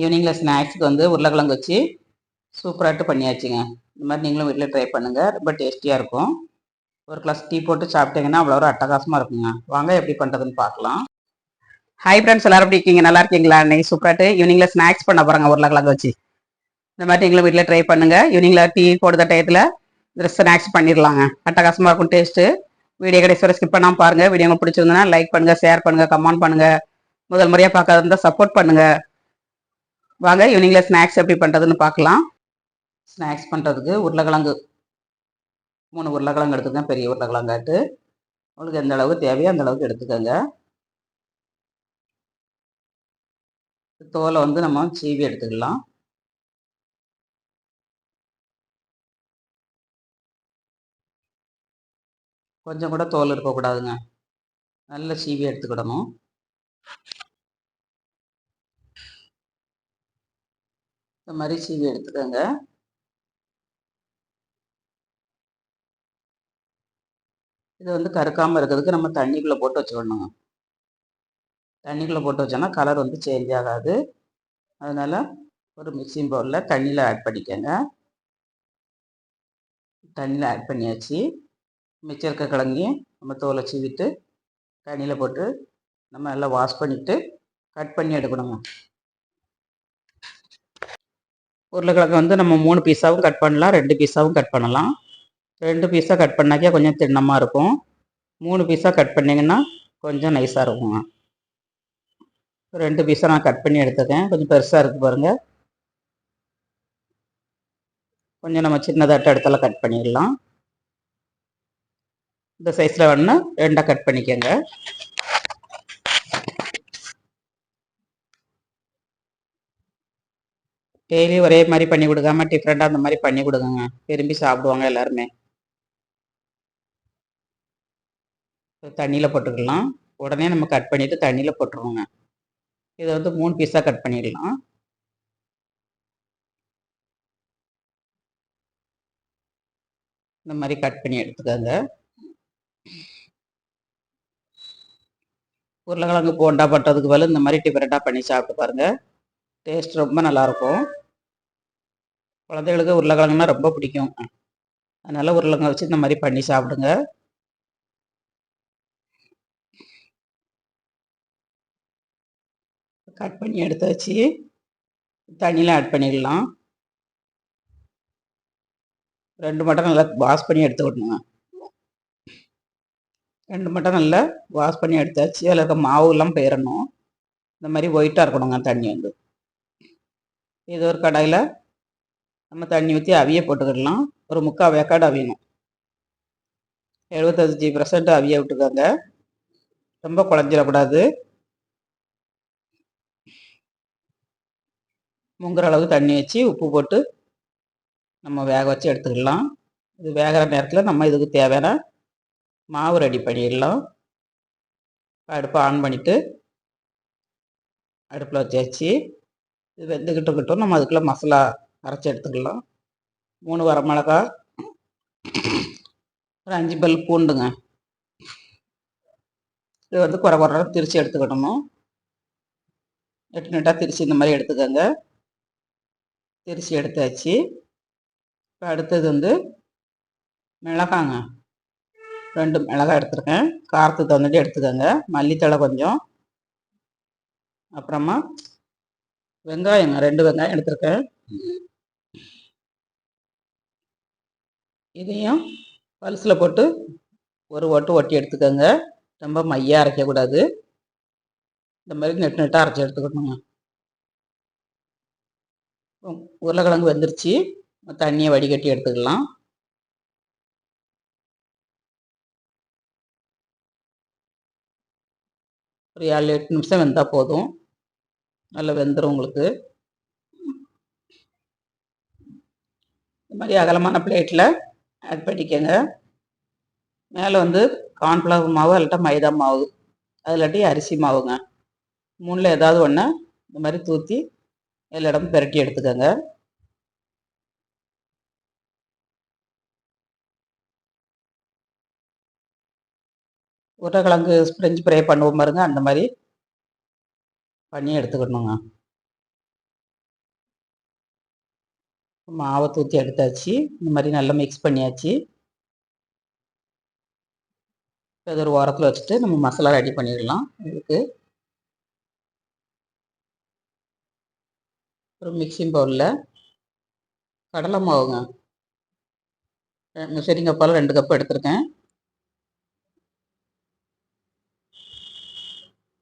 ஈவினிங்கில் ஸ்நாக்ஸுக்கு வந்து உருளைக்கிழங்கு வச்சு சூப்பராகிட்டு பண்ணியாச்சுங்க. இந்த மாதிரி நீங்களும் வீட்டில் ட்ரை பண்ணுங்கள் ரொம்ப டேஸ்டியாக இருக்கும். ஒரு கிளாஸ் டீ போட்டு சாப்பிட்டீங்கன்னா அவ்வளோ ஒரு அட்டகாசமாக இருக்குங்க. வாங்க எப்படி பண்ணுறதுன்னு பார்க்கலாம். ஹாய் ஃப்ரெண்ட்ஸ் எல்லாரும் எப்படி இருக்கீங்க? நல்லா இருக்கீங்களா? இன்னைக்கு சூப்பராட்டு. ஈவினிங்கில் ஸ்நாக்ஸ் பண்ண போகிறாங்க உருளைக்கிழங்கு வச்சு. இந்த மாதிரி நீங்களும் வீட்டில் ட்ரை பண்ணுங்கள் ஈவினிங்கில் டீ போடுற டயத்தில் இதில் ஸ்நாக்ஸ் பண்ணிடலாங்க அட்டகாசமாக இருக்கும் டேஸ்ட்டு. வீடியோ கடைசி வரை ஸ்கிப் பண்ணாமல் பாருங்கள் வீடியோ உங்களுக்கு பிடிச்சிருந்தனா லைக் பண்ணுங்கள் ஷேர் பண்ணுங்கள் கமெண்ட் பண்ணுங்கள் முதல் முறையாக பார்க்காத இருந்தால் சப்போர்ட் பண்ணுங்கள் வாங்க ஈவினிங்கில் ஸ்நாக்ஸ் எப்படி பண்ணுறதுன்னு பார்க்கலாம். ஸ்நாக்ஸ் பண்ணுறதுக்கு உருளைக்கிழங்கு. மூணு உருளைக்கிழங்கு எடுத்துக்கோங்க பெரிய உருளைக்கிழங்காட்டு உங்களுக்கு எந்த அளவுக்கு தேவையோ அந்த அளவுக்கு எடுத்துக்கோங்க. தோலை வந்து நம்ம சீவி எடுத்துக்கலாம். கொஞ்சம் கூட தோல் இருக்கக்கூடாதுங்க. நல்ல சீவி எடுத்துக்கிடணும். இந்த மாதிரி சீவி எடுத்துக்கோங்க. இது வந்து கருக்காமல் இருக்கிறதுக்கு நம்ம தண்ணிக்குள்ளே போட்டு வச்சுக்கணுங்க தண்ணிக்குள்ளே போட்டு வச்சோன்னா கலர் வந்து சேஞ்ச் ஆகாது. அதனால் ஒரு மிக்சிங் பவுலில் தண்ணியில் ஆட் பண்ணிக்கோங்க. தண்ணியில் ஆட் பண்ணியாச்சு. மிச்சம் இருக்க கிழங்கையும் நம்ம தோலை சீவிட்டு தண்ணியில் போட்டு நம்ம நல்லா வாஷ் பண்ணிவிட்டு கட் பண்ணி எடுக்கணுங்க. உருளைக்கிழங்கு வந்து நம்ம மூணு பீஸாகவும் கட் பண்ணலாம். ரெண்டு பீஸாகவும் கட் பண்ணலாம். ரெண்டு பீஸாக கட் பண்ணாக்கே கொஞ்சம் திண்ணமாக இருக்கும். மூணு பீஸாக கட் பண்ணிங்கன்னா கொஞ்சம் நைஸாக இருக்குங்க. ரெண்டு பீஸாக நான் கட் பண்ணி எடுத்துக்கேன் கொஞ்சம் பெருசாக இருக்குது பாருங்கள் கொஞ்சம் நம்ம சின்னதாட்ட இடத்துல கட் பண்ணிடலாம். இந்த சைஸில் வேணுன்னா ரெண்டாக கட் பண்ணிக்கோங்க. டெய்லி ஒரே மாதிரி பண்ணி கொடுக்காம டிஃப்ரெண்ட்டாக அந்த மாதிரி பண்ணி கொடுங்க விரும்பி சாப்பிடுவாங்க எல்லாருமே. தண்ணியில் போட்டுக்கலாம். உடனே நம்ம கட் பண்ணிவிட்டு தண்ணியில் போட்டுருவோங்க. இதை வந்து மூணு பீஸாக கட் பண்ணிடலாம். இந்த மாதிரி கட் பண்ணி எடுத்துக்கோங்க. உருளைக்கிழங்கு போண்டா பண்ணுறதுக்கு பதில் இந்த மாதிரி டிஃப்ரெண்ட்டாக பண்ணி சாப்பிட்டு பாருங்கள் டேஸ்ட் ரொம்ப நல்லாயிருக்கும். குழந்தைகளுக்கு உருளைக்கிழங்குனா ரொம்ப பிடிக்கும். அதனால் உருளைக்கிழங்கு வச்சு இந்த மாதிரி பண்ணி சாப்பிடுங்க. கட் பண்ணி எடுத்து வச்சு தண்ணியில் ஆட் பண்ணிடலாம். ரெண்டு மட்டும் நல்லா வாஷ் பண்ணி எடுத்து விடணுங்க ரெண்டு மட்டும் நல்லா வாஷ் பண்ணி எடுத்து வச்சு அதில் இருக்க மாவுலாம் போயிடணும் இந்த மாதிரி ஒயிட்டாக இருக்கணுங்க தண்ணி வந்து. இது ஒரு கடாயில் நம்ம தண்ணி ஊற்றி அவிய போட்டுக்கிடலாம். ஒரு முக்கால் வேக்காடு அவியணும். எழுபத்தஞ்சி பர்சன்ட் அவிய விட்டுக்காங்க. ரொம்ப குழஞ்சிடக்கூடாது. முங்குற அளவுக்கு தண்ணி வச்சு உப்பு போட்டு நம்ம வேக வச்சு எடுத்துக்கலாம் இது வேகிற நேரத்தில் நம்ம இதுக்கு தேவையான மாவு ரெடி பண்ணிடலாம். அடுப்பை ஆன் பண்ணிவிட்டு அடுப்பில் வச்சு இது வெந்துக்கிட்டு இருக்கட்டும் நம்ம அதுக்குள்ளே மசாலா அரைச்சி எடுத்துக்கலாம். மூணு வரமிளகா ஒரு அஞ்சு பல் பூண்டுங்க. இது வந்து குறை குறை திரிச்சு எடுத்துக்கிடணும் எட்டு நெட்டாக திரிச்சு இந்த மாதிரி எடுத்துக்கோங்க. திரிச்சு எடுத்தாச்சு. இப்போ அடுத்தது வந்து மிளகாங்க. ரெண்டு மிளகாய் எடுத்துருக்கேன். காரத்துக்கு தகுந்துட்டு எடுத்துக்கோங்க. மல்லித்தழை கொஞ்சம். அப்புறமா வெங்காயங்க ரெண்டு வெங்காயம் எடுத்திருக்கேன். இதையும் பல்ஸில் போட்டு ஒரு ஒட்டு ஒட்டி எடுத்துக்கோங்க. ரொம்ப மையாக அரைக்கக்கூடாது. இந்த மாதிரி நெட்டு நெட்டாக அரைச்சி எடுத்துக்கணுங்க. உருளைக்கிழங்கு வெந்துருச்சு. தண்ணியை வடிகட்டி எடுத்துக்கலாம். ஒரு ஏழு எட்டு நிமிஷம் வெந்தால் போதும். நல்லா வெந்துடும் உங்களுக்கு. இந்த மாதிரி அகலமான பிளேட்டில் ஆட் பண்ணிக்கோங்க. மேலே வந்து கார்ன்ஃப்ளவர் மாவு இல்லாட்டா மைதா மாவு அது இல்லாட்டி அரிசி மாவுங்க. மூணில் ஏதாவது ஒன்று இந்த மாதிரி தூத்தி எல்லா இடமும் பெரட்டி எடுத்துக்கோங்க. உருளைக்கிழங்கு ஸ்ப்ரெஞ்சு ப்ரே பண்ணுவோம் பாருங்க அந்த மாதிரி பண்ணி எடுத்துக்கணுங்க. மாவை தூத்தி எடுத்தாச்சு. இந்த மாதிரி நல்லா மிக்ஸ் பண்ணியாச்சு. இது ஒரு ஓரத்தில் வச்சுட்டு நம்ம மசாலா ரெடி பண்ணிடலாம். இதுக்கு. ஒரு மிக்சிங் பவுலில் கடலை மாவுங்க. சரிங்க பால் ரெண்டு கப் எடுத்திருக்கேன்.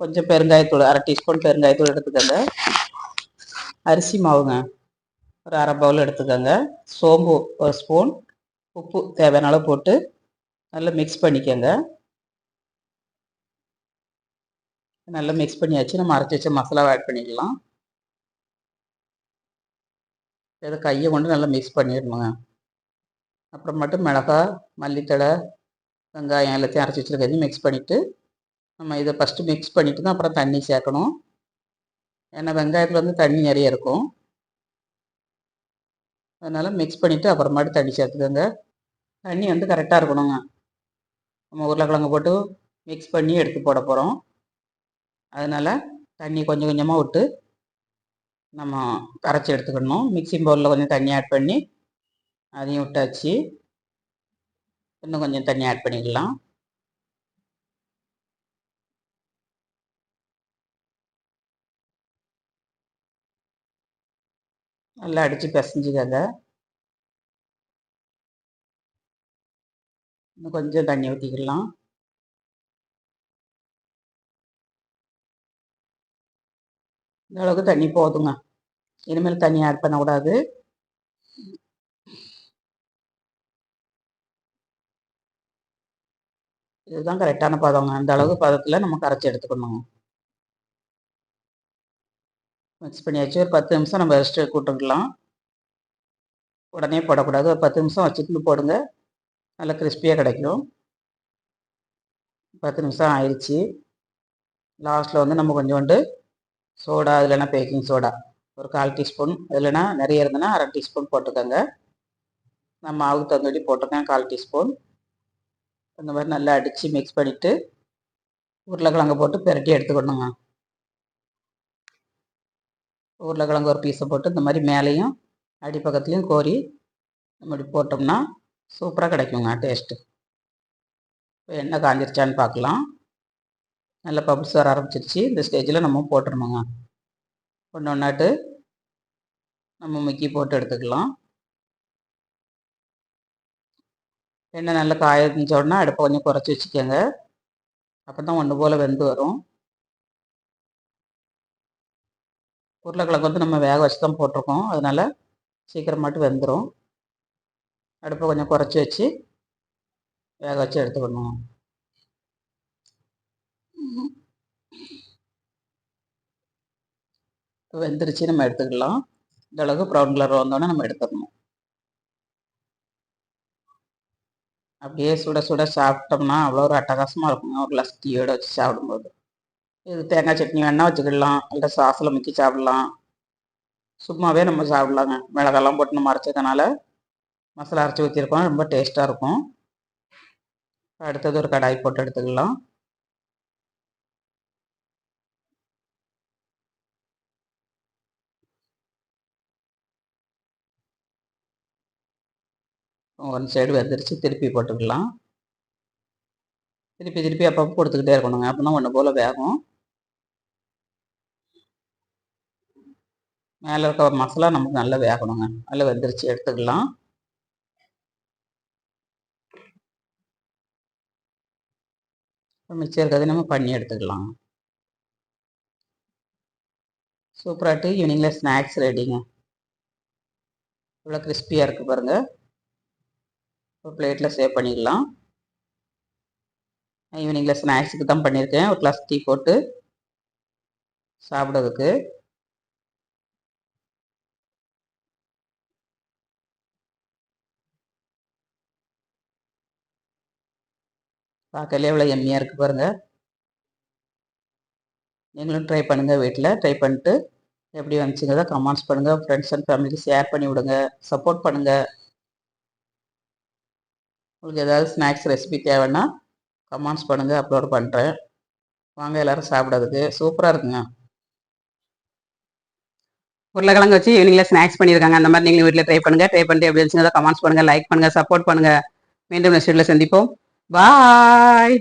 கொஞ்சம் பெருங்காயத்தூள் அரை டீஸ்பூன் பெருங்காயத்தூள் எடுத்துக்கோங்க. அரிசி மாவுங்க ஒரு அரை பவுல் எடுத்துக்கோங்க. சோம்பு ஒரு ஸ்பூன் உப்பு தேவையான அளவு போட்டு நல்லா மிக்ஸ் பண்ணிக்கோங்க. நல்லா மிக்ஸ் பண்ணியாச்சு நம்ம அரைச்சி வச்ச மசாலாவை ஆட் பண்ணிக்கலாம். இதை கையை கொண்டு நல்லா மிக்ஸ் பண்ணிடணுங்க. அப்புறம் மட்டும் மிளகா மல்லித்தடை வெங்காயம் எல்லாத்தையும் அரைச்சி வச்சுருக்கதையும் மிக்ஸ் பண்ணிவிட்டு நம்ம இதை ஃபஸ்ட்டு மிக்ஸ் பண்ணிவிட்டு தான் அப்புறம் தண்ணி சேர்க்கணும். ஏன்னா வெங்காயத்தில் வந்து தண்ணி நிறைய இருக்கும். அதனால் மிக்ஸ் பண்ணிவிட்டு அப்புறமாட்டு தண்ணி சேர்த்துக்கோங்க. தண்ணி வந்து கரெக்டாக இருக்கணுங்க. நம்ம உருளைக்கிழங்கு போட்டு மிக்ஸ் பண்ணி எடுத்து போட போகிறோம் அதனால் தண்ணி கொஞ்சம் கொஞ்சமாக விட்டு நம்ம கரைச்சி எடுத்துக்கணும். மிக்சிங் பவுலில் கொஞ்சம் தண்ணி ஆட் பண்ணி அதையும் விட்டாச்சு. இன்னும் கொஞ்சம் தண்ணி ஆட் பண்ணிக்கலாம். நல்லா அடித்து பிசைஞ்சுக்கங்க. இன்னும் கொஞ்சம் தண்ணி ஊற்றிக்கலாம் இந்த அளவுக்கு தண்ணி போதுங்க. இனிமேல் தண்ணி ஆட் பண்ணக்கூடாது. இதுதான் கரெக்டான பதங்க. அந்த அளவுக்கு பதத்தில் நம்ம கரைச்சி எடுத்துக்கணும். மிக்ஸ் பண்ணியாச்சு. ஒரு பத்து நிமிஷம் நம்ம ரெஸ்ட்டு கூட்டுக்கலாம் உடனே போடக்கூடாது. ஒரு பத்து நிமிஷம் வச்சுட்டு போடுங்க. நல்லா கிறிஸ்பியாக கிடைக்கும். பத்து நிமிஷம் ஆயிடுச்சு. லாஸ்ட்டில் வந்து நம்ம கொஞ்சோண்டு சோடா இல்லைன்னா பேக்கிங் சோடா ஒரு கால் டீஸ்பூன். இல்லைன்னா நிறைய இருந்ததுன்னா அரை டீஸ்பூன் போட்டுக்கோங்க. நான் மாவுக்கு தந்தோடி போட்டிருக்கேன். கால் டீஸ்பூன். இந்த மாதிரி நல்லா அடித்து மிக்ஸ் பண்ணிவிட்டு உருளைக்கிழங்கு போட்டு பெரட்டி எடுத்துக்கணுங்க. உருளைக்கிழங்கு ஒரு பீஸை போட்டு இந்த மாதிரி மேலேயும் அடிப்பக்கத்துலேயும் கோரி இப்படி போட்டோம்னா சூப்பராக கிடைக்குங்க டேஸ்ட்டு இப்போ எண்ணெய் காஞ்சிருச்சான்னு பார்க்கலாம். நல்லா பப்ளிஸ் வர ஆரம்பிச்சிருச்சு. இந்த ஸ்டேஜில் நம்ம போட்டுருணுங்க ஒன்று ஒன்றாட்டு நம்ம முக்கி போட்டு எடுத்துக்கலாம். எண்ணெய் நல்லா காய உடனே அடுப்பை கொஞ்சம் குறைச்சி வச்சுக்கோங்க. அப்போ தான் ஒன்று போல் வெந்து வரும். உருளைக்கிழங்கு வந்து நம்ம வேக வச்சு தான் போட்டிருக்கோம். அதனால் சீக்கிரமாட்டு வெந்துடும் அடுப்பை கொஞ்சம் குறைச்சி வச்சு வேக வச்சு எடுத்துக்கணும். வெந்துருச்சு நம்ம எடுத்துக்கலாம். இந்த அளவுக்கு ப்ரௌன் கலர் வந்தோடனே நம்ம எடுத்துடணும் அப்படியே சுட சுட சாப்பிட்டோம்னா அவ்வளோ ஒரு அட்டகாசமாக இருக்குங்க. ஒரு லஸ்டியோடு டீயோட வச்சு சாப்பிடும்போது. இது தேங்காய் சட்னி வேணால் வச்சுக்கிடலாம். இல்லை சாஸில் முக்கி சாப்பிடலாம். சும்மாவே நம்ம சாப்பிட்லாங்க. மிளகாலாம் போட்டு நம்ம அரைச்சதுனால மசாலா அரைச்சி ஊற்றிருக்கோம் ரொம்ப டேஸ்ட்டாக இருக்கும். அடுத்தது ஒரு கடாய் போட்டு எடுத்துக்கலாம். ஒன் சைடு வெந்துருச்சு. திருப்பி போட்டுக்கலாம். திருப்பி திருப்பி அப்பப்போ கொடுத்துக்கிட்டே இருக்கணுங்க. அப்போ தான் ஒன்று போல் வேகும். மேலே இருக்க மசாலா நமக்கு நல்லா வேகணுங்க. நல்லா வெந்துருச்சு எடுத்துக்கலாம். மிச்சம் இருக்கிறது நம்ம பண்ணி எடுத்துக்கலாம். சூப்பராகிட்டு ஈவினிங்கில் ஸ்நாக்ஸ் ரெடிங்க. இவ்வளோ கிறிஸ்பியாக இருக்குது பாருங்கள் ஒரு பிளேட்டில் சேவ் பண்ணிக்கலாம். ஈவினிங்கில் ஸ்நாக்ஸுக்கு தான் பண்ணியிருக்கேன் ஒரு கிளாஸ் டீ போட்டு சாப்பிட்றதுக்கு. பார்க்கல எவ்வளோ எம்மியாக இருக்குது பாருங்கள் நீங்களும் ட்ரை பண்ணுங்கள் வீட்டில் ட்ரை பண்ணிட்டு எப்படி வந்துச்சுங்கிறத கமெண்ட்ஸ் பண்ணுங்கள் ஃப்ரெண்ட்ஸ் அண்ட் ஃபேமிலிக்கு ஷேர் பண்ணி விடுங்க. சப்போர்ட் பண்ணுங்கள் உங்களுக்கு ஏதாவது ஸ்நாக்ஸ் ரெசிபி தேவைன்னா கமெண்ட்ஸ் பண்ணுங்கள் அப்லோட் பண்ணுறேன் வாங்க எல்லோரும் சாப்பிட்றதுக்கு. சூப்பராக இருக்குங்க. உருளைக்கிழங்கு வச்சு ஈவினிங்கில் ஸ்நாக்ஸ் பண்ணியிருக்காங்க. அந்த மாதிரி நீங்களும் வீட்டில் ட்ரை பண்ணுங்க. ட்ரை பண்ணிட்டு எப்படி இருந்துச்சுன்னா கமெண்ட்ஸ் பண்ணுங்கள் லைக் பண்ணுங்கள் சப்போர்ட் பண்ணுங்கள் மீண்டும் நெக்ஸ்ட் வீட்டில் சந்திப்போம். பாய்